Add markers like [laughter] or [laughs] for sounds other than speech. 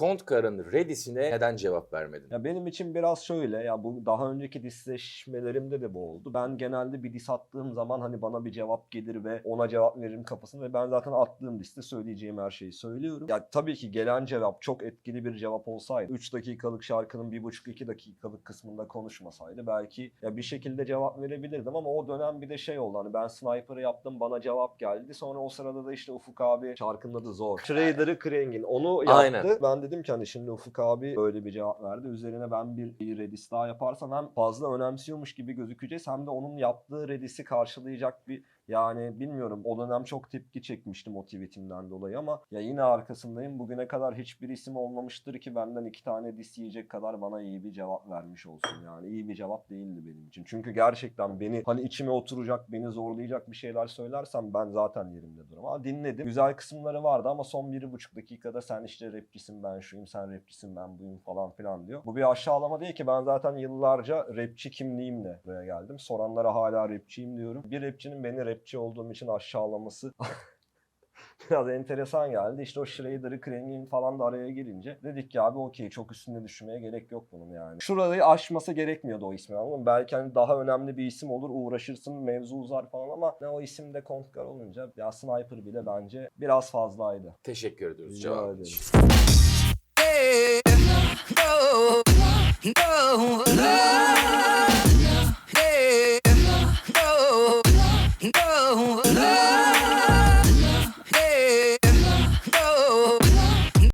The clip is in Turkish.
Kontkar'ın Redis'ine neden cevap vermedin? Ya benim için biraz şöyle ya bu daha önceki disleşmelerimde de bu oldu. Ben genelde bir dis attığım zaman hani bana bir cevap gelir ve ona cevap veririm kafasında ve ben zaten attığım liste söyleyeceğim her şeyi söylüyorum. Ya tabii ki gelen cevap çok etkili bir cevap olsaydı 3 dakikalık şarkının 1,5-2 dakikalık kısmında konuşmasaydı belki ya bir şekilde cevap verebilirdim ama o dönem bir de şey oldu hani ben sniper'ı yaptım bana cevap geldi. Sonra o sırada da işte Ufuk abi şarkının adı zor. Trader'ı Krengin onu yaptı. Aynen. Ben dedim ki hani şimdi Ufuk abi böyle bir cevap verdi. Üzerine ben bir Redis daha yaparsam hem fazla önemsiyormuş gibi gözükeceğiz hem de onun yaptığı Redis'i karşılayacak bir yani bilmiyorum o dönem çok tepki çekmiştim o tweetimden dolayı ama ya yine arkasındayım. Bugüne kadar hiçbir isim olmamıştır ki benden iki tane dis yiyecek kadar bana iyi bir cevap vermiş olsun yani. iyi bir cevap değildi benim için. Çünkü gerçekten beni hani içime oturacak, beni zorlayacak bir şeyler söylersem ben zaten yerimde duramam. Ama dinledim. Güzel kısımları vardı ama son bir buçuk dakikada sen işte rapçisin ben şuyum, sen rapçisin ben buyum falan filan diyor. Bu bir aşağılama değil ki ben zaten yıllarca rapçi kimliğimle buraya geldim. Soranlara hala rapçiyim diyorum. Bir rapçinin beni rapçi olduğum için aşağılaması [laughs] biraz enteresan geldi. İşte o Schrader'ı, Kreng'in falan da araya girince dedik ki abi okey çok üstünde düşünmeye gerek yok bunun yani. Şurayı aşması gerekmiyordu o ismi anladın? Belki hani daha önemli bir isim olur uğraşırsın mevzu uzar falan ama ne o isimde Kontkar olunca ya Sniper bile bence biraz fazlaydı. Teşekkür ediyoruz. Rica ederim.